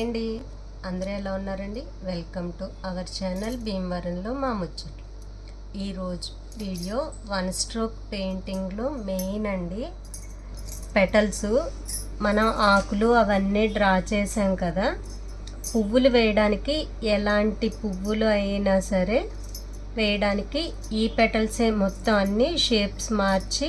ఏంటి? అందరూ ఎలా ఉన్నారండి? వెల్కమ్ టు అవర్ ఛానల్ భీమవరంలో మా ముచ్చట్లు. ఈరోజు వీడియో వన్ స్ట్రోక్ పెయింటింగ్లో మెయిన్ అండి. పెటల్స్ మనం ఆకులు అవన్నీ డ్రా చేసాం కదా. పువ్వులు వేయడానికి ఎలాంటి పువ్వులు అయినా సరే వేయడానికి ఈ పెటల్సే మొత్తం అన్ని షేప్స్ మార్చి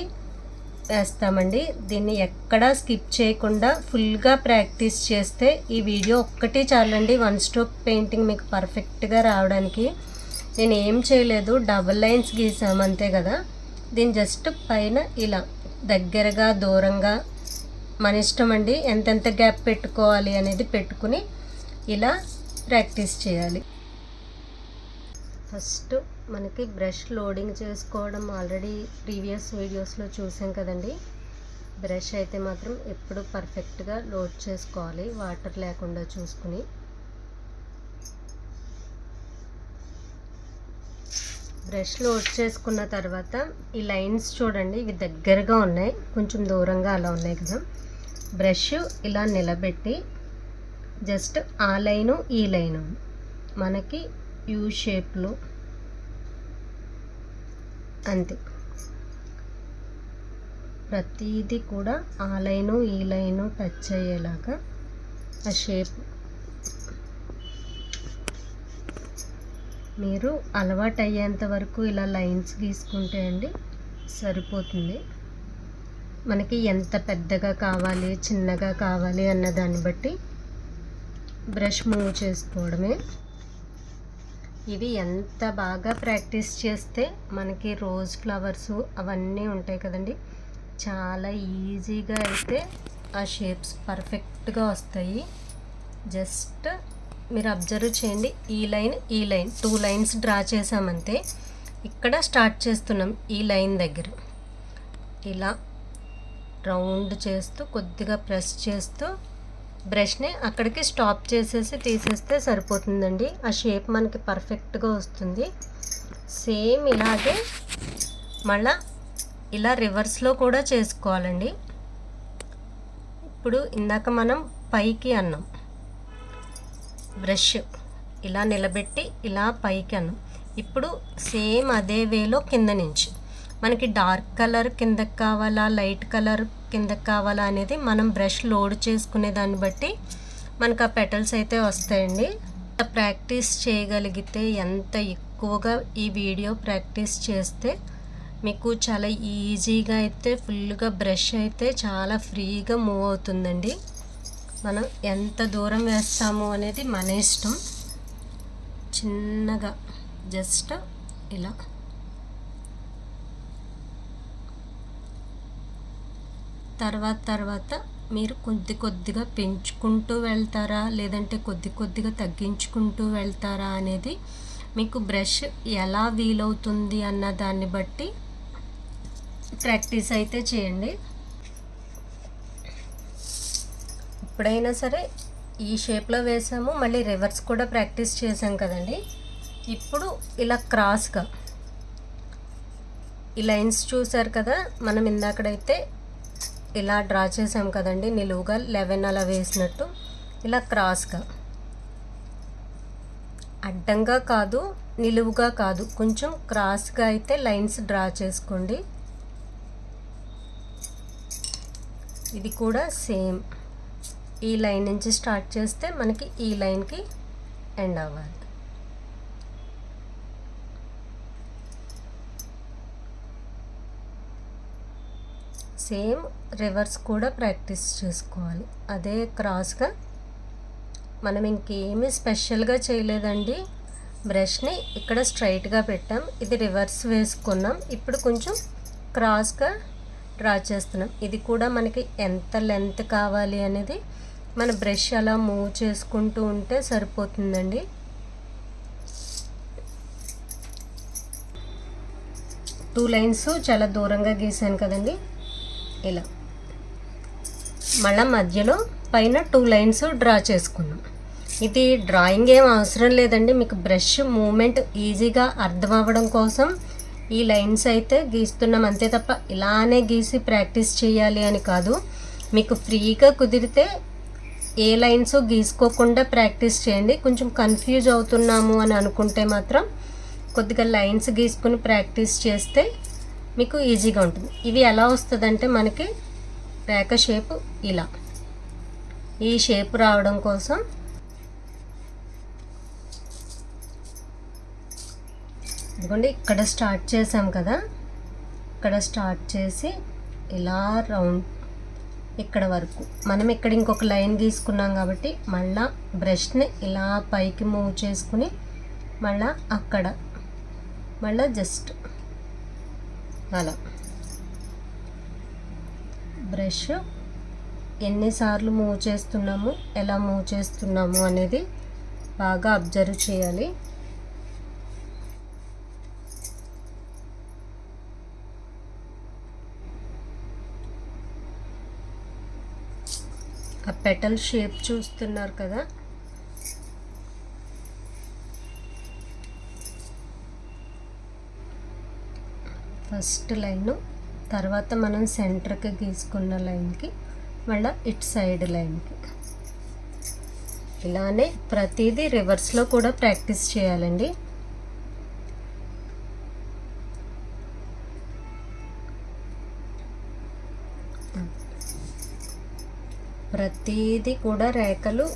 వేస్తామండి దీన్ని ఎక్కడా స్కిప్ చేయకుండా ఫుల్గా ప్రాక్టీస్ చేస్తే ఈ వీడియో ఒక్కటి చాలండి. వన్ స్ట్రోక్ పెయింటింగ్ మీకు పర్ఫెక్ట్గా రావడానికి. నేను ఏం చేయలేదు. డబల్ లైన్స్ గీసాము అంతే కదా. దీన్ని జస్ట్ పైన ఇలా దగ్గరగా దూరంగా మన ఇష్టం అండి ఎంతెంత గ్యాప్ పెట్టుకోవాలి అనేది పెట్టుకుని ఇలా ప్రాక్టీస్ చేయాలి. ఫస్ట్ మనకి బ్రష్ లోడింగ్ చేసుకోవడం ఆల్రెడీ ప్రీవియస్ వీడియోస్లో చూసాం కదండి. బ్రష్ అయితే మాత్రం ఎప్పుడు పర్ఫెక్ట్గా లోడ్ చేసుకోవాలి వాటర్ లేకుండా చూసుకుని. బ్రష్ లోడ్ చేసుకున్న తర్వాత ఈ లైన్స్ చూడండి ఇవి దగ్గరగా ఉన్నాయి కొంచెం దూరంగా అలా ఉన్నాయి కదా. బ్రష్ ఇలా నిలబెట్టి జస్ట్ ఆ లైను ఈ లైను మనకి యూ షేప్లో అంతే. ప్రతిదీ కూడా ఆ లైను ఈ లైను టచ్ అయ్యేలాగా ఆ షేప్. మీరు అలవాటు అయ్యేంత వరకు ఇలా లైన్స్ గీసుకుంటే అండి సరిపోతుంది. మనకి ఎంత పెద్దగా కావాలి చిన్నగా కావాలి అన్న దాన్ని బట్టి బ్రష్ మూవ్ చేసుకోవడమే. ఇవి ఎంత బాగా ప్రాక్టీస్ చేస్తే మనకి రోజ్ ఫ్లవర్స్ అవన్నీ ఉంటాయి కదండి. చాలా ఈజీగా అయితే ఆ షేప్స్ పర్ఫెక్ట్గా వస్తాయి. జస్ట్ మీరు అబ్జర్వ్ చేయండి ఈ లైన్ ఈ లైన్ టూ లైన్స్ డ్రా చేసామంతే ఇక్కడ స్టార్ట్ చేస్తున్నాం ఈ లైన్ దగ్గర. ఇలా రౌండ్ చేస్తూ కొద్దిగా ప్రెస్ చేస్తూ బ్రష్ని అక్కడికి స్టాప్ చేసేసి తీసేస్తే సరిపోతుందండి. ఆ షేప్ మనకి పర్ఫెక్ట్గా వస్తుంది. సేమ్ ఇలాగే మళ్ళా ఇలా రివర్స్లో కూడా చేసుకోవాలండి. ఇప్పుడు ఇందాక మనం పైకి అన్నాం. బ్రష్ ఇలా నిలబెట్టి ఇలా పైకి అన్నాం. ఇప్పుడు సేమ్ అదే వేలో కింద నుంచి. మనకి డార్క్ కలర్ కిందకి కావాలా లైట్ కలర్ కిందకి కావాలా అనేది మనం బ్రష్ లోడ్ చేసుకునే దాన్ని బట్టి మనకు ఆ పెటల్స్ అయితే వస్తాయండి. ప్రాక్టీస్ చేయగలిగితే ఎంత ఎక్కువగా ఈ వీడియో ప్రాక్టీస్ చేస్తే మీకు చాలా ఈజీగా అయితే ఫుల్గా బ్రష్ అయితే చాలా ఫ్రీగా మూవ్ అవుతుందండి. మనం ఎంత దూరం వేస్తాము అనేది మన ఇష్టం. చిన్నగా జస్ట్ ఇలా. తర్వాత తర్వాత మీరు కొద్ది కొద్దిగా పెంచుకుంటూ వెళ్తారా? లేదంటే కొద్ది కొద్దిగా తగ్గించుకుంటూ వెళ్తారా అనేది మీకు బ్రష్ ఎలా వీలవుతుంది అన్న దాన్ని బట్టి ప్రాక్టీస్ అయితే చేయండి. ఎప్పుడైనా సరే ఈ షేప్లో వేసాము మళ్ళీ రివర్స్ కూడా ప్రాక్టీస్ చేసాం కదండి. ఇప్పుడు ఇలా క్రాస్గా ఈ లైన్స్ చూసారు కదా మనం ఇందాకడైతే ఇలా డ్రా చేసాం కదండి నిలువుగా లెవెన్ అలా వేసినట్టు ఇలా క్రాస్గా. అడ్డంగా కాదు నిలువుగా కాదు కొంచెం క్రాస్గా అయితే లైన్స్ డ్రా చేసుకోండి. ఇది కూడా సేమ్. ఈ లైన్ నుంచి స్టార్ట్ చేస్తే మనకి ఈ లైన్కి ఎండ్ అవ్వాలి. సేమ్ రివర్స్ కూడా ప్రాక్టీస్ చేసుకోవాలి. అదే క్రాస్గా మనం ఇంకేమీ స్పెషల్గా చేయలేదండి. బ్రష్ని ఇక్కడ స్ట్రైట్గా పెట్టాం. ఇది రివర్స్ వేసుకున్నాం. ఇప్పుడు కొంచెం క్రాస్గా డ్రా చేస్తున్నాం. ఇది కూడా మనకి ఎంత లెంత్ కావాలి అనేది మన బ్రష్ అలా మూవ్ చేసుకుంటూ ఉంటే సరిపోతుందండి. టూ లైన్స్ చాలా దూరంగా గీసాను కదండి. ఇలా మళ్ళీ మధ్యలో పైన టూ లైన్స్ డ్రా చేసుకున్నాం. ఇది డ్రాయింగ్ ఏం అవసరం లేదండి. మీకు బ్రష్ మూమెంట్ ఈజీగా అర్థం అవ్వడం కోసం ఈ లైన్స్ అయితే గీస్తున్నాం. అంతే తప్ప ఇలానే గీసి ప్రాక్టీస్ చేయాలి అని కాదు. మీకు ఫ్రీగా కుదిరితే ఏ లైన్స్ గీసుకోకుండా ప్రాక్టీస్ చేయండి. కొంచెం కన్ఫ్యూజ్ అవుతున్నాము అని అనుకుంటే మాత్రం కొద్దిగా లైన్స్ గీసుకుని ప్రాక్టీస్ చేస్తే మీకు ఈజీగా ఉంటుంది. ఇవి ఎలా వస్తుందంటే మనకి రేఖ షేప్ ఇలా. ఈ షేప్ రావడం కోసం ఇదిగోండి ఇక్కడ స్టార్ట్ చేసాం కదా. ఇక్కడ స్టార్ట్ చేసి ఇలా రౌండ్ ఇక్కడ వరకు. మనం ఇక్కడ ఇంకొక లైన్ గీసుకున్నాం కాబట్టి మళ్ళా బ్రష్ని ఇలా పైకి మూవ్ చేసుకుని మళ్ళా అక్కడ. మళ్ళా జస్ట్ అలా. బ్రష్. ఎన్నిసార్లు మూవ్ చేస్తున్నాము ఎలా మూవ్ చేస్తున్నాము అనేది బాగా అబ్జర్వ్ చేయాలి. ఆ పెటల్ షేప్ చూస్తున్నారు కదా? ఫస్ట్ లైను తర్వాత మనం సెంటర్కి గీసుకున్న లైన్కి మళ్ళీ ఇట్ సైడ్ లైన్కి. ఇలానే ప్రతిదీ రివర్స్లో కూడా ప్రాక్టీస్ చేయాలండి. ప్రతిదీ కూడా రేఖలు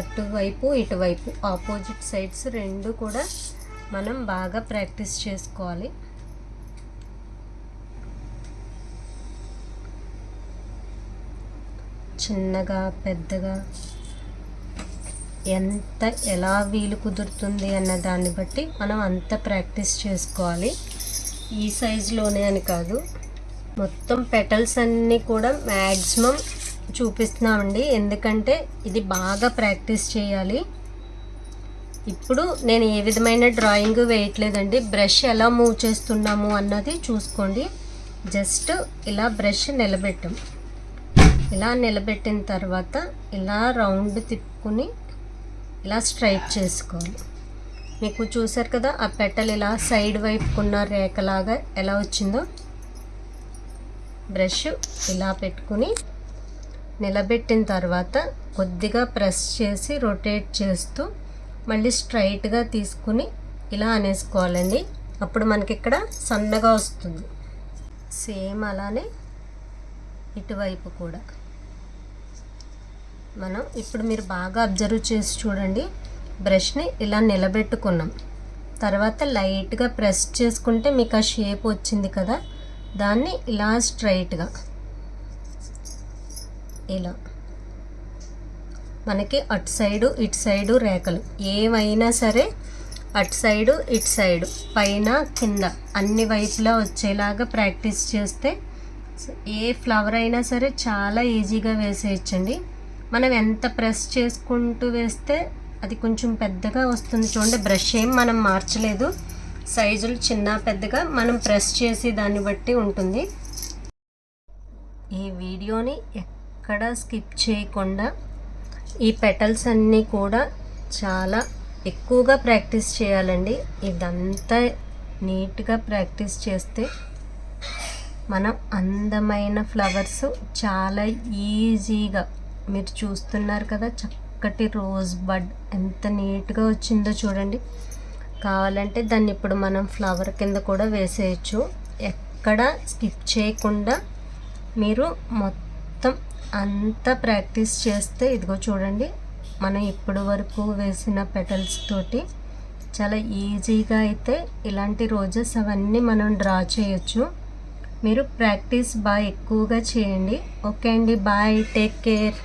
అటువైపు ఇటువైపు ఆపోజిట్ సైడ్స్ రెండు కూడా మనం బాగా ప్రాక్టీస్ చేసుకోవాలి. చిన్నగా పెద్దగా ఎంత ఎలా వీలు కుదురుతుంది అన్న దాన్ని బట్టి మనం అంత ప్రాక్టీస్ చేసుకోవాలి. ఈ సైజులోనే అని కాదు. మొత్తం పెటల్స్ అన్నీ కూడా మ్యాక్సిమం చూపిస్తున్నామండి. ఎందుకంటే ఇది బాగా ప్రాక్టీస్ చేయాలి. ఇప్పుడు నేను ఏ విధమైన డ్రాయింగ్ వేయట్లేదండి. బ్రష్ ఎలా మూవ్ చేస్తున్నాము అన్నది చూసుకోండి. జస్ట్ ఇలా బ్రష్ నిలబెట్టాం ఇలా నిలబెట్టిన తర్వాత ఇలా రౌండ్ తిప్పుకుని ఇలా స్ట్రైట్ చేసుకోవాలి. మీకు చూసారు కదా ఆ పెట్టలు ఇలా సైడ్ వైపుకున్న రేఖలాగా ఎలా వచ్చిందో? బ్రష్ ఇలా పెట్టుకుని నిలబెట్టిన తర్వాత కొద్దిగా ప్రెస్ చేసి రొటేట్ చేస్తూ మళ్ళీ స్ట్రైట్గా తీసుకుని ఇలా అనేసుకోవాలండి. అప్పుడు మనకి ఇక్కడ సన్నగా వస్తుంది. సేమ్ అలానే ఇటువైపు కూడా. మనం ఇప్పుడు మీరు బాగా అబ్జర్వ్ చేసి చూడండి. బ్రష్ని ఇలా నిలబెట్టుకున్నాం. తర్వాత లైట్గా ప్రెస్ చేసుకుంటే మీకు ఆ షేప్ వచ్చింది కదా. దాన్ని ఇలా స్ట్రైట్గా ఇలా. మనకి అటు సైడు ఇటు సైడు రేఖలు. ఏమైనా సరే అటు సైడు ఇటు సైడు పైన కింద. అన్ని వైపులా వచ్చేలాగా ప్రాక్టీస్ చేస్తే ఏ ఫ్లవర్ అయినా సరే చాలా ఈజీగా వేసేయచ్చండి. మనం ఎంత ప్రెస్ చేసుకుంటూ వేస్తే అది కొంచెం పెద్దగా వస్తుంది. చూడండి బ్రష్ ఏం మనం మార్చలేదు. సైజులు చిన్న పెద్దగా మనం ప్రెస్ చేసి దాన్ని బట్టి ఉంటుంది. ఈ వీడియోని ఎక్కడ స్కిప్ చేయకుండా ఈ పెటల్స్ అన్నీ కూడా చాలా ఎక్కువగా ప్రాక్టీస్ చేయాలండి. ఇదంతా నీట్గా ప్రాక్టీస్ చేస్తే మనం అందమైన ఫ్లవర్స్ చాలా ఈజీగా మీరు చూస్తున్నారు కదా చక్కటి రోజ్ బడ్ ఎంత నీట్గా వచ్చిందో చూడండి. కావాలంటే దాన్ని ఇప్పుడు మనం ఫ్లవర్ కింద కూడా వేసేయచ్చు. ఎక్కడ స్కిప్ చేయకుండా మీరు మొత్తం అంతా ప్రాక్టీస్ చేస్తే ఇదిగో చూడండి మనం ఇప్పటి వరకు వేసిన పెటల్స్ తోటి చాలా ఈజీగా అయితే ఇలాంటి రోజెస్ అవన్నీ మనం డ్రా చేయొచ్చు. మీరు ప్రాక్టీస్ బాగా ఎక్కువగా చేయండి. ఓకే అండి. బాయ్. Take care.